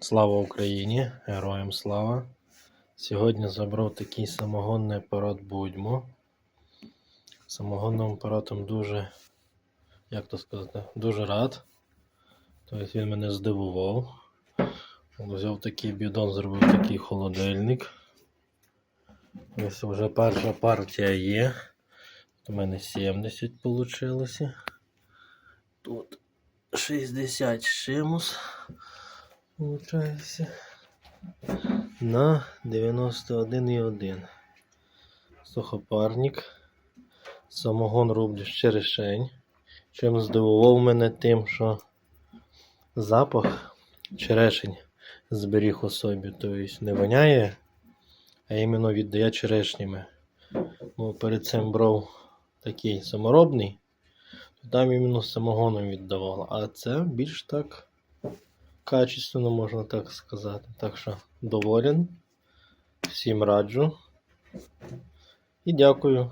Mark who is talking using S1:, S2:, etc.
S1: Слава Україні! Героям слава! Сьогодні забрав такий самогонний апарат Будьмо. Самогонним апаратом дуже, як то сказати, дуже рад. Тобто він мене здивував. Взяв такий бідон, зробив такий холодильник. Ось вже перша партія є. У мене 70 вийшло. Тут 60 чимось. Получається. На 91,1. Сухопарник. Самогон роблю з черешень. Чим здивував мене тим, що запах черешень зберіг у собі. Тобто не воняє, а іменно віддає черешнями. Ну, перед цим брав такий саморобний, то там іменно самогоном віддавало. А це більш так качественно, можна так сказати. Так що доволен. Всім раджу. І дякую.